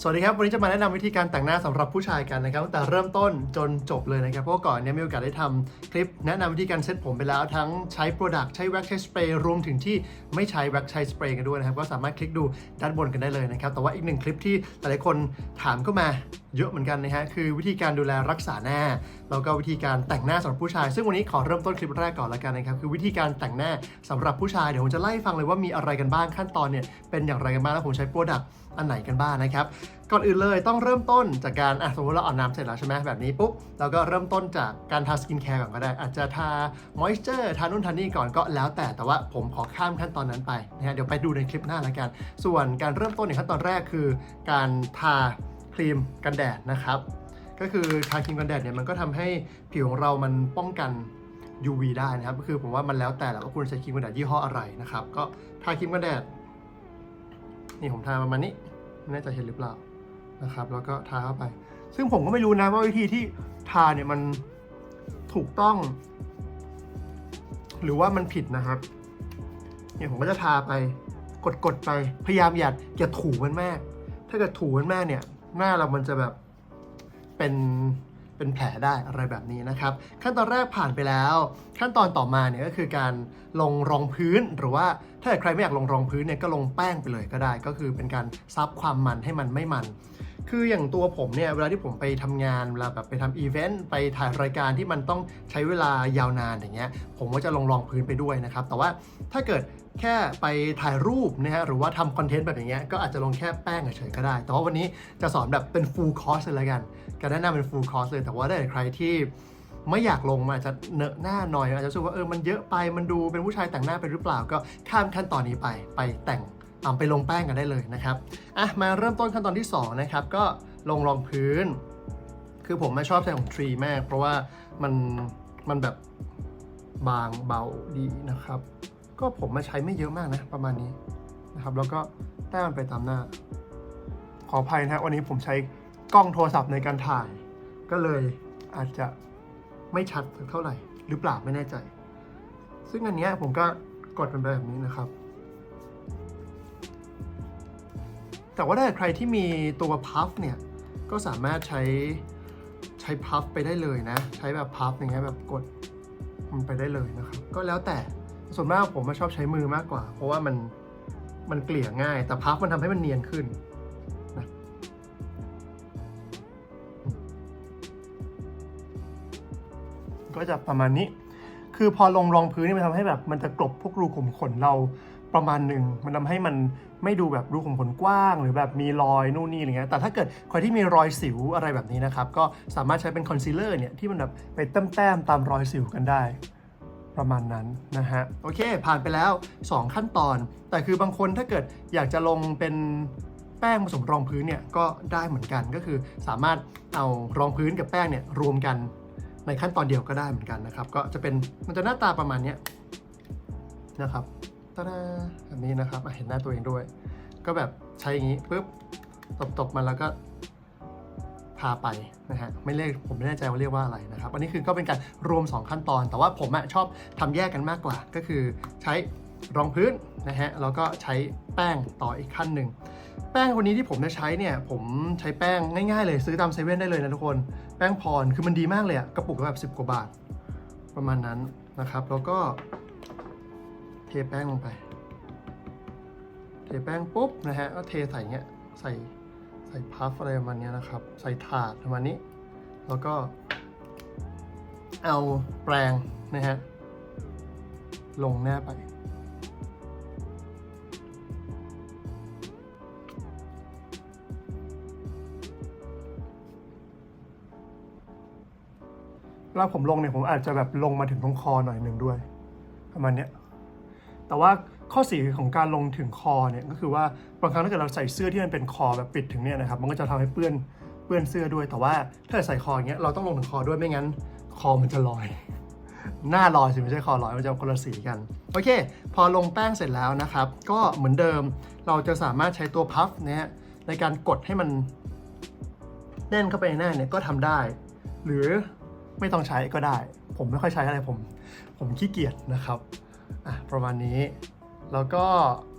สวัสดีครับ วันนี้จะมาแนะนำวิธีการแต่งหน้าสำหรับผู้ชายกันนะครับตั้งแต่เริ่มต้นจนจบเลยนะครับเพราะก่อนเนี้มีโอกาสได้ทำคลิป แนะนำวิธีการเซ็ตผมไปแล้วทั้งใช้โปรดักต์ใช้แว็กใช้สเปรย์รวมถึงที่ไม่ใช้แว็กใช้สเปรย์กันด้วยนะครับก็สามารถคลิกดูด้านบนกันได้เลยนะครับแต่ว่าอีกหนึ่งคลิปที่หลายๆคนถามเข้ามาเยอะเหมือนกันนะฮะคือวิธีการดูแลรักษาหน้าแล้วก็วิธีการแต่งหน้าสำหรับผู้ชาย ซึ่งวันนี้ขอเริ่มต้นคลิปแรกก่อนละกันนะครับคือวิธีการแต่งหน้าสำหรับผู้ชายเดี๋ยวผมจะไล่ฟังเลยว่ามีอะไรกันบ้างขั้นตอนเนี่ยเป็นอย่างไรกันบ้างแล้วผมใช้โปรดักต์อันไหนกันบ้างนะครับก่อนอื่นเลยต้องเริ่มต้นจากการอะสมมติเราอาบน้ำเสร็จแล้วใช่ไหมแบบนี้ปุ๊บเราก็เริ่มต้นจากการทาสกินแคร์ก่อนก็ได้ อาจจะทามอยสเจอร์ทานู่นทานี่ก่อนก็แล้วแต่แต่ว่าผมขอข้ามขั้นตอนนั้นไปนะฮะเดี๋ยวไปดูในคลิปหน้าล้วกัน ส่วนการเริ่มต้นในขั้นตอนแรกคือ การทาครีมกันแดดนะครับ ก็คือทาครีมกันแดดเนี่ยมันก็ทำให้ผิวของเรามันป้องกัน UV ได้นะครับก็คือผมว่ามันแล้วแต่แหละว่าคุณใช้ครีมกันแดดยี่ห้ออะไรนะครับก็ทาครีมกันแดดนี่ผมทาประมาณนี้ ไม่แน่ใจเห็นหรือเปล่านะครับ แล้วก็ทาเข้าไป ซึ่งผมก็ไม่รู้นะว่าวิธีที่ทาเนี่ยมันถูกต้อง หรือว่ามันผิดนะครับ เนี่ยผมก็จะทาไปกดๆไปพยายามอย่าอย่าถูมันมาก ถ้าเกิดถูมันมากเนี่ย หน้าเรามันจะแบบเป็น เป็นแผลได้อะไรแบบนี้นะครับ ขั้นตอนแรกผ่านไปแล้ว ขั้นตอนต่อมาเนี่ยก็คือการลงรองพื้นหรือว่าถ้าใครไม่อยากลงรองพื้นเนี่ยก็ลงแป้งไปเลยก็ได้ ก็คือเป็นการซับความมันให้มันไม่มัน คืออย่างตัวผมเนี่ยเวลาที่ผมไปทำงานเวลาแบบไปทำอีเวนต์ไปถ่ายรายการที่มันต้องใช้เวลายาวนานอย่างเงี้ยผมก็จะลองรองพื้นไปด้วยนะครับ แต่ว่าถ้าเกิดแค่ไปถ่ายรูปนะฮะหรือว่าทำคอนเทนต์แบบอย่างเงี้ยก็อาจจะลงแค่แป้งเฉยๆก็ได้ แต่ว่าวันนี้จะสอนแบบเป็น full course เลยละกันการแนะนำเป็น full course เลย แต่ว่าถ้าเกิดใครที่ไม่อยากลงมันอาจจะเนอะหน้าหน่อยอาจจะรู้สึกว่าเออมันเยอะไปมันดูเป็นผู้ชายแต่งหน้าไปหรือเปล่าก็ข้ามขั้นตอนนี้ไปไปแต่ง ไปลงแป้งกันได้เลยนะครับอะมาเริ่มต้นขั้นตอนที่สองนะครับก็ลงรองพื้น คือผมไม่ชอบใช้ของทรีมาก เพราะว่ามันมันแบบบางเบาดีนะครับ ก็ผมมาใช้ไม่เยอะมากนะประมาณนี้นะครับ แล้วก็แต้มมันไปตามหน้า ขออภัยนะวันนี้ผมใช้กล้องโทรศัพท์ในการถ่าย ก็เลยอาจจะไม่ชัดเท่าไหร่ หรือเปล่าไม่แน่ใจ ซึ่งอันนี้ผมก็กดมันไปแบบนี้นะครับ แต่ว่าถ้าใครที่มีตัวพัฟเนี่ย ก็สามารถใช้ใช้พัฟไปได้เลยนะ ใช้แบบพัฟอย่างเงี้ยแบบกดมันไปได้เลยนะครับ ก็แล้วแต่ส่วนมากผมชอบใช้มือมากกว่า เพราะว่ามันมันเกลี่ยง่าย แต่พัฟมันทำให้มันเนียนขึ้นนะก็จะประมาณนี้ คือพอลงรองพื้นนี่มันทำให้แบบมันจะกลบพวกรูขุมขนเรา ประมาณหนึ่งมันทำให้มันไม่ดูแบบรูขุมขนกว้าง หรือแบบมีรอยนู่นนี่อะไรเงี้ยแต่ถ้าเกิดใครที่มีรอยสิวอะไรแบบนี้นะครับ ก็สามารถใช้เป็นคอนซีลเลอร์เนี่ยที่มันแบบไปแต้มๆตามรอยสิวกันได้ประมาณนั้นนะฮะ โอเค ผ่านไปแล้ว 2 ขั้นตอน แต่คือบางคนถ้าเกิดอยากจะลงเป็นแป้งผสมรองพื้นเนี่ยก็ได้เหมือนกันก็คือสามารถเอารองพื้นกับแป้งเนี่ยรวมกันในขั้นตอนเดียวก็ได้เหมือนกันนะครับ ก็จะเป็นมันจะหน้าตาประมาณนี้นะครับ ตาดาแบบนี้นะครับเห็นหน้าตัวเองด้วย ก็แบบใช้อย่างนี้ปุ๊บตบๆมาแล้วก็ทาไปนะฮะไม่เรียกผมไม่แน่ใจว่าเรียกว่าอะไรนะครับ อันนี้คือก็เป็นการรวม 2 ขั้นตอน แต่ว่าผมอะชอบทำแยกกันมากกว่า ก็คือใช้รองพื้นนะฮะแล้วก็ใช้แป้งต่ออีกขั้นหนึ่งแป้งคนนี้ที่ผมจะใช้เนี่ยผมใช้แป้งง่ายๆเลยซื้อตามเซเว่นได้เลยนะทุกคน แป้งพรคือมันดีมากเลยอะกระปุกแบบ 10 กว่าบาท ประมาณนั้นนะครับ แล้วก็ ทแป้งลงไป เทแป้งปุ๊บนะฮะก็เทใส่เงี้ยใส่ใส่พัฟอะไรประมาณนี้นะครับ ใส่ถาดประมาณนี้ แล้วก็เอาแปรงนะฮะลงหน้าไปเวลาผมลงเนี่ยผมอาจจะแบบลงมาถึงตรงคอหน่อยหนึ่งด้วย ประมาณเนี้ย แต่ว่าข้อเสียของการลงถึงคอเนี่ยก็คือว่าบางครั้งถ้าเกิดเราใส่เสื้อที่มันเป็นคอแบบปิดถึงเนี่ยนะครับมันก็จะทำให้เปื้อนเปื้อนเสื้อด้วย แต่ว่าถ้าใส่คออย่างเงี้ยเราต้องลงถึงคอด้วยไม่งั้นคอมันจะลอย หน้าลอยสิไม่ใช่คอลอยมันจะคนละสีกันโอเค พอลงแป้งเสร็จแล้วนะครับ ก็เหมือนเดิมเราจะสามารถใช้ตัวพัฟเนี่ยในการกดให้มันแน่นเข้าไปในหน้าเนี่ยก็ทำได้ หรือไม่ต้องใช้ก็ได้ ผมไม่ค่อยใช้อะไรผม ผมขี้เกียจนะครับ ประมาณนี้ แล้วก็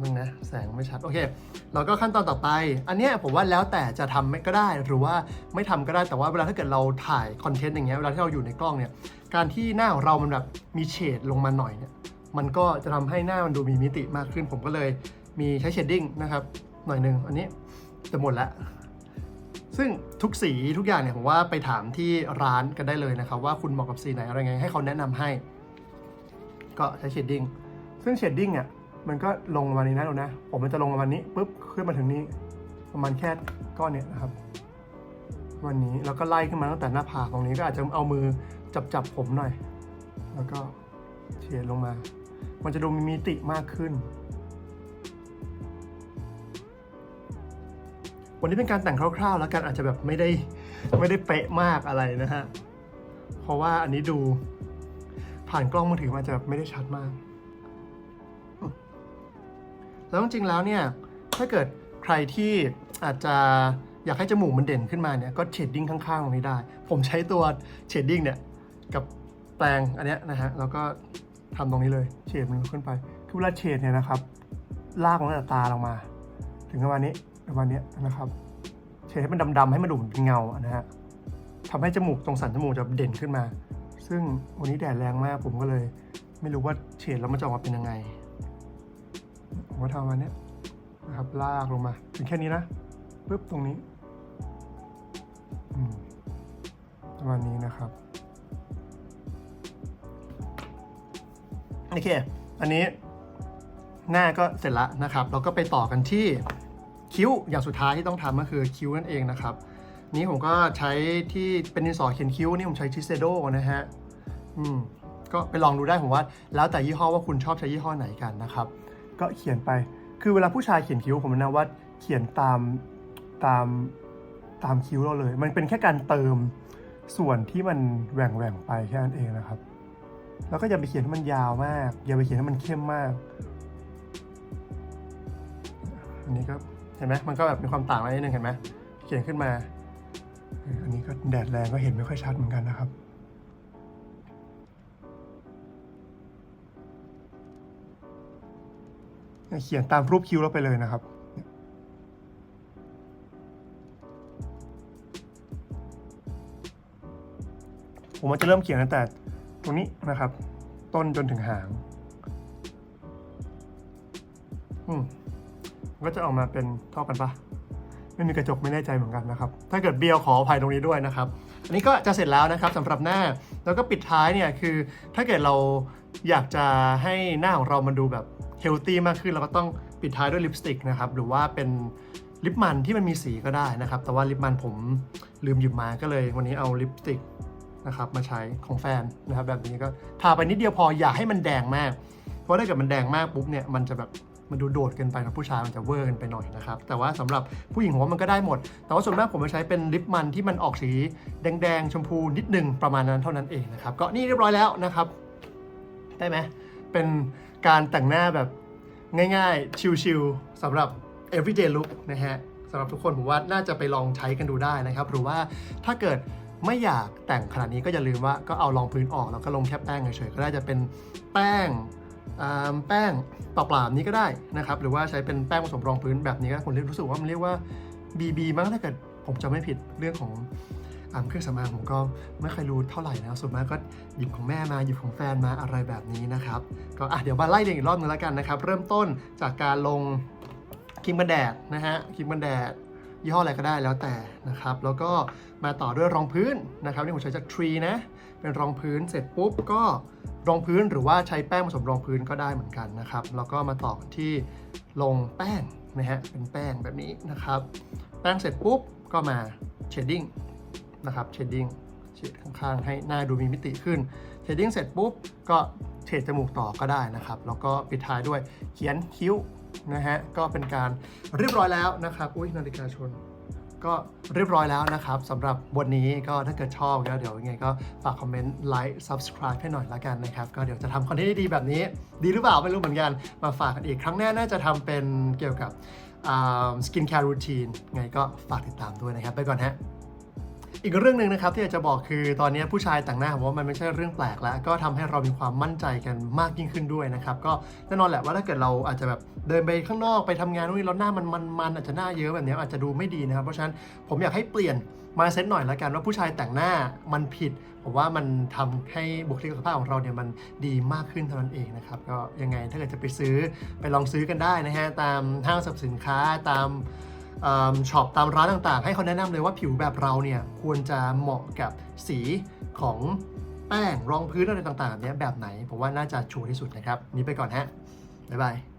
นึงนะแสงไม่ชัด โอเค แล้วก็ขั้นตอนต่อไป อันเนี้ยผมว่าแล้วแต่จะทำก็ได้หรือว่าไม่ทำก็ได้แต่ว่าเวลาถ้าเกิดเราถ่ายคอนเทนต์อย่างเงี้ยเวลาที่เราอยู่ในกล้องเนี่ยการที่หน้าของเรามันแบบมีเฉดลงมาหน่อยเนี่ยมันก็จะทำให้หน้ามันดูมีมิติมากขึ้น ผมก็เลยมีใช้เชดดิ้งนะครับหน่อยหนึ่งอันนี้จะหมดแล้วซึ่งทุกสีทุกอย่างเนี่ยผมว่าไปถามที่ร้านกันได้เลยนะครับ ว่าคุณเหมาะกับสีไหนอะไรไงให้เขาแนะนำให้ ก็ใช้เชดดิ้ง ซึ่งเชดดิ้งอะมันก็ลงประมาณนี้นะดูนะ ผมมันจะลงประมาณนี้ปุ๊บขึ้นมาถึงนี้ ประมาณแค่ก้อนเนี่ยนะครับ วันนี้แล้วก็ไล่ขึ้นมาตั้งแต่หน้าผากตรงนี้ก็อาจจะเอามือจับจับผมหน่อย แล้วก็เฉดลงมา มันจะดูมีมิติมากขึ้น วันนี้เป็นการแต่งคร่าวๆ แล้วกันอาจจะแบบไม่ได้ไม่ได้เป๊ะมากอะไรนะฮะ เพราะว่าอันนี้ดูผ่านกล้องมือถือมันอาจะไม่ได้ชัดมาก แล้วจริงๆแล้วเนี่ยถ้าเกิดใครที่อาจจะอยากให้จมูกมันเด่นขึ้นมาเนี่ยก็เชดดิ้งข้างๆตรงนี้ได้ ผมใช้ตัวเชดดิ้งเนี่ยกับแปรงอันเนี้ยนะฮะแล้วก็ทำตรงนี้เลยเฉดมันขึ้นไป คือเวลาเฉดเนี่ยนะครับ ลากลงตั้งตาลงมา ถึงประมาณนี้ประมาณนี้นะครับ เฉดให้มันดำๆให้มันดูเป็นเงาอนะฮะทำให้จมูกตรงสันจมูกจะเด่นขึ้นมา ซึ่งวันนี้แดดแรงมากผมก็เลย ไม่รู้ว่าเฉดแล้วมันจะออกมาเป็นยังไง ผมก็ทำมาเนี้ยนะครับลากลงมา ถึงแค่นี้นะปุ๊บตรงนี้ประมาณนี้นะครับโอเค อันนี้หน้าก็เสร็จแล้วนะครับ เราก็ไปต่อกันที่คิ้วอย่างสุดท้ายที่ต้องทำก็คือคิ้วนั่นเองนะครับนี้ผมก็ใช้ที่เป็นดินสอเขียนคิ้วนี่ผมใช้ชิเซโดนะฮะอืมก็ไปลองดูได้ผมว่า แล้วแต่ยี่ห้อว่าคุณชอบใช้ยี่ห้อไหนกันนะครับ ก็เขียนไป คือเวลาผู้ชายเขียนคิ้วผมนะว่าเขียนตามตามตามคิ้วเราเลย มันเป็นแค่การเติมส่วนที่มันแหว่งแหว่งไปแค่นั้นเองนะครับ แล้วก็อย่าไปเขียนให้มันยาวมาก อย่าไปเขียนให้มันเข้มมาก อันนี้ก็เห็นไหมมันก็แบบมีความต่างอะไรนิดนึงเห็นไหมเขียนขึ้นมา อันนี้ก็แดดแรงก็เห็นไม่ค่อยชัดเหมือนกันนะครับ เขียนตามรูปคิ้วเราไปเลยนะครับ ผมจะเริ่มเขียนตั้งแต่ตรงนี้นะครับ ต้นจนถึงหางอืมก็จะออกมาเป็นเท่ากันปะไม่มีกระจกไม่แน่ใจเหมือนกันนะครับ ถ้าเกิดเบียวขออภัยตรงนี้ด้วยนะครับ อันนี้ก็จะเสร็จแล้วนะครับสำหรับหน้า แล้วก็ปิดท้ายเนี่ยคือ ถ้าเกิดเราอยากจะให้หน้าของเรามันดูแบบ เฮลตี้มากขึ้นเราก็ต้องปิดท้ายด้วยลิปสติกนะครับหรือว่าเป็นลิปมันที่มันมีสีก็ได้นะครับ แต่ว่าลิปมันผมลืมหยิบมาก็เลย วันนี้เอาลิปสติกนะครับมาใช้ของแฟนนะครับแบบนี้ก็ทาไปนิดเดียวพออย่าให้มันแดงมาก เพราะถ้าเกิดมันแดงมากปุ๊บเนี่ยมันจะแบบมันดูโดดเกินไปนะผู้ชายมันจะเวอร์เกินไปหน่อยนะครับ แต่ว่าสำหรับผู้หญิงผมว่ามันก็ได้หมด แต่ว่าส่วนมากผมจะใช้เป็นลิปมันที่มันออกสีแดงๆ ชมพูนิดนึงประมาณนั้นเท่านั้นเองนะครับ ก็นี่เรียบร้อยแล้วนะครับ ได้ไหมเป็น การแต่งหน้าแบบง่ายๆ ชิลๆสำหรับ everyday look นะฮะสำหรับทุกคนผมว่าน่าจะไปลองใช้กันดูได้นะครับ หรือว่าถ้าเกิดไม่อยากแต่งขนาดนี้ก็อย่าลืมว่าก็เอารองพื้นออกแล้วก็ลงแค่แป้งเฉยๆก็ได้จะเป็นแป้งอ่าแป้งเปล่าๆนี้ก็ได้นะครับ หรือว่าใช้เป็นแป้งผสมรองพื้นแบบนี้ก็คนเรียกรู้สึกว่ามันเรียกว่า BB มั้งถ้าเกิดผมจะไม่ผิดเรื่องของ อ่าเครื่องสำอางผมก็ไม่เคยรู้เท่าไหร่นะส่วนมากก็หยิบของแม่มาหยิบของแฟนมาอะไรแบบนี้นะครับก็อะเดี๋ยวมาไล่เรียงอีกรอบนึงแล้วกันนะครับ เริ่มต้นจากการลงครีมกันแดดนะฮะครีมกันแดดยี่ห้ออะไรก็ได้แล้วแต่นะครับ แล้วก็มาต่อด้วยรองพื้นนะครับนี่ผมใช้จากทรีนะ เป็นรองพื้นเสร็จปุ๊บก็รองพื้นหรือว่าใช้แป้งผสมรองพื้นก็ได้เหมือนกันนะครับ แล้วก็มาต่อกันที่ลงแป้งนะฮะเป็นแป้งแบบนี้นะครับ แป้งเสร็จปุ๊บก็มาเชดดิ้ง นะครับเชดดิ้งเฉดข้างๆ ให้หน้าดูมีมิติขึ้นเชดดิ้งเสร็จปุ๊บก็เฉดจมูกต่อก็ได้นะครับ แล้วก็ปิดท้ายด้วยเขียนคิ้วนะฮะก็เป็นการเรียบร้อยแล้วนะครับอุ้ยนาฬิกาชน ก็เรียบร้อยแล้วนะครับสำหรับบทนี้ก็ถ้าเกิดชอบก็เดี๋ยวยังไงก็ฝากคอมเมนต์ไลค์ subscribe ให้หน่อยละกันนะครับ ก็เดี๋ยวจะทำคอนเทนต์ดีๆแบบนี้ ดีหรือเปล่าไม่รู้เหมือนกัน มาฝากกันอีกครั้งหน้าน่าจะทำเป็นเกี่ยวกับสกินแคร์รูทีนไงก็ฝากติดตามด้วยนะครับ ไปก่อนฮะ อีกเรื่องหนึ่งนะครับที่อยากจะบอกคือตอนนี้ผู้ชายแต่งหน้าผมว่ามันไม่ใช่เรื่องแปลกแล้ว ก็ทำให้เรามีความมั่นใจกันมากยิ่งขึ้นด้วยนะครับก็แน่นอนแหละว่าถ้าเกิดเราอาจจะแบบเดินไปข้างนอกไปทำงานนู่นนี่แล้วหน้ามันมันมันอาจจะหน้าเยอะแบบนี้อาจจะดูไม่ดีนะครับเพราะฉะนั้นผมอยากให้เปลี่ยนมาเซตหน่อยละกันว่าผู้ชายแต่งหน้ามันผิดผมว่ามันทำให้บุคลิกภาพของเราเนี่ยมันดีมากขึ้นเท่านั้นเองนะครับก็ยังไงถ้าเกิดจะไปซื้อไปลองซื้อกันได้นะฮะตามห้างสรรพสินค้าตาม ช็อปตามร้านต่างๆ ให้เขาแนะนำเลยว่าผิวแบบเราเนี่ยควรจะเหมาะกับสีของแป้งรองพื้นอะไรต่างๆแบบเนี้ยแบบไหน ผมว่าน่าจะชัวร์ที่สุดนะครับ นี้ไปก่อนฮะ บ๊ายบาย